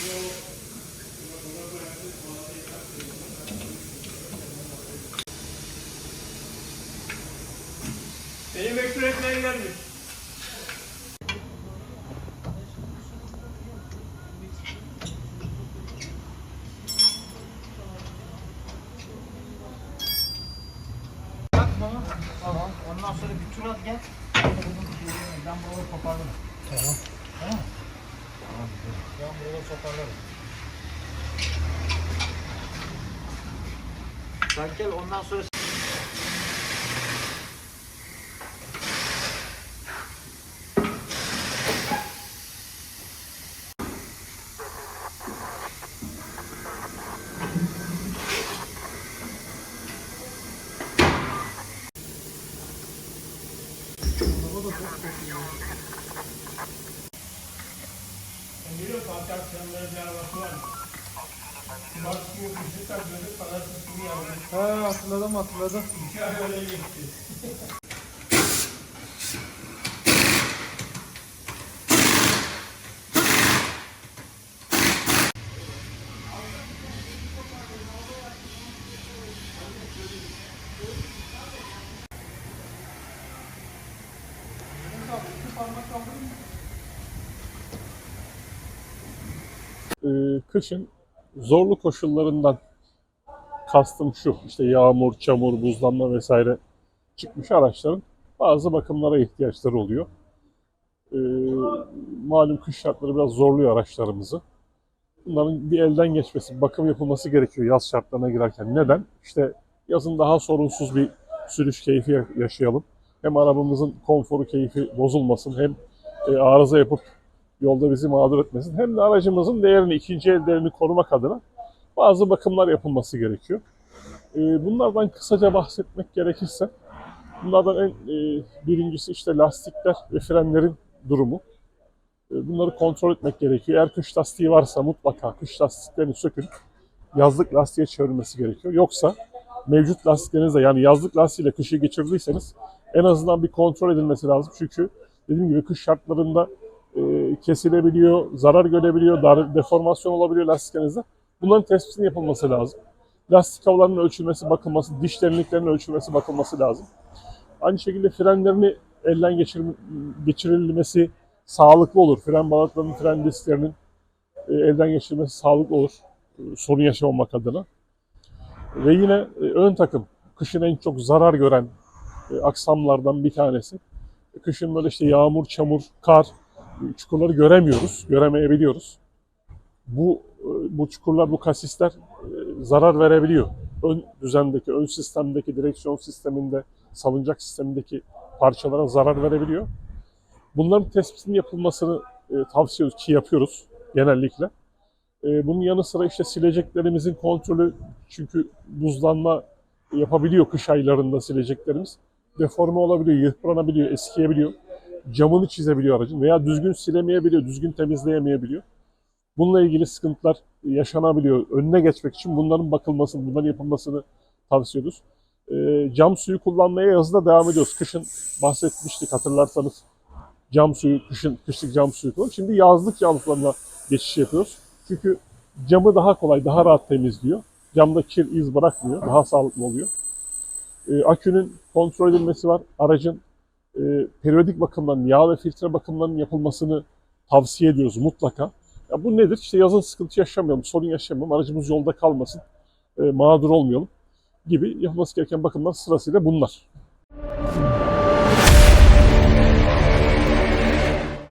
Benim vektör ekmeğim gelmiş. Tamam. Ondan sonra bir tur at gel. Ben buraları toparlarım. Tamam. Tamam ben buraları toparlarım. Sen gel ondan sonra Sen biliyor Fatih akşamları bir arabası var? Cumartesi günü kışlık takıyorduk, pazartesi günü yavrum. Ha hatırladım hatırladım. İki ay öyle geçti. Ee, kışın zorlu koşullarından kastım şu, işte yağmur, çamur, buzlanma vesaire çıkmış araçların bazı bakımlara ihtiyaçları oluyor. Ee, malum kış şartları biraz zorluyor araçlarımızı. Bunların bir elden geçmesi, bakım yapılması gerekiyor yaz şartlarına girerken. Neden? İşte yazın daha sorunsuz bir sürüş keyfi ya- yaşayalım. Hem arabamızın konforu, keyfi bozulmasın, hem e, arıza yapıp yolda bizi mağdur etmesin. Hem de aracımızın değerini, ikinci el değerini korumak adına bazı bakımlar yapılması gerekiyor. Ee, Bunlardan kısaca bahsetmek gerekirse, bunlardan en e, birincisi işte lastikler ve frenlerin durumu. E, Bunları kontrol etmek gerekiyor. Eğer kış lastiği varsa mutlaka kış lastiklerini sökün, yazlık lastiğe çevirmesi gerekiyor. Yoksa mevcut lastiklerinizle yani yazlık lastiğiyle kışı geçirdiyseniz en azından bir kontrol edilmesi lazım. Çünkü dediğim gibi kış şartlarında kesilebiliyor, zarar görebiliyor, dar, deformasyon olabiliyor lastiklerinizde. Bunların tespitinin yapılması lazım. Lastik havalarının ölçülmesi, bakılması, diş derinliklerinin ölçülmesi, bakılması lazım. Aynı şekilde frenlerini elden geçir, geçirilmesi sağlıklı olur. Fren balatlarının, fren disklerinin e, elden geçirilmesi sağlıklı olur. E, sorun yaşamamak adına. Ve yine e, ön takım, kışın en çok zarar gören e, aksamlardan bir tanesi. Kışın böyle işte yağmur, çamur, kar, çukurları göremiyoruz, göremeyebiliyoruz. Bu e, bu çukurlar, bu kasisler e, zarar verebiliyor. Ön düzendeki, ön sistemdeki, direksiyon sisteminde, salıncak sistemindeki parçalara zarar verebiliyor. Bunların tespitinin yapılmasını e, tavsiye ediyoruz ki yapıyoruz genellikle. Bunun yanı sıra işte sileceklerimizin kontrolü çünkü buzlanma yapabiliyor kış aylarında sileceklerimiz. Deforme olabiliyor, yıpranabiliyor, eskiyebiliyor. Camını çizebiliyor aracın veya düzgün silemeyebiliyor, düzgün temizleyemeyebiliyor. Bununla ilgili sıkıntılar yaşanabiliyor. Önüne geçmek için bunların bakılmasını, bunların yapılmasını tavsiye ediyoruz. Ee, cam suyu kullanmaya yazda devam ediyoruz. Kışın bahsetmiştik hatırlarsanız cam suyu, kışın kışlık cam suyu kullanıyoruz. Şimdi yazlık cam sularına geçiş yapıyoruz. Çünkü camı daha kolay, daha rahat temizliyor. Camda kir, iz bırakmıyor. Daha sağlıklı oluyor. Ee, akünün kontrol edilmesi var. Aracın e, periyodik bakımların, yağ ve filtre bakımlarının yapılmasını tavsiye ediyoruz mutlaka. Ya bu nedir? İşte yazın sıkıntı yaşamayalım, sorun yaşamayalım, aracımız yolda kalmasın, e, mağdur olmayalım gibi yapılması gereken bakımlar sırasıyla bunlar.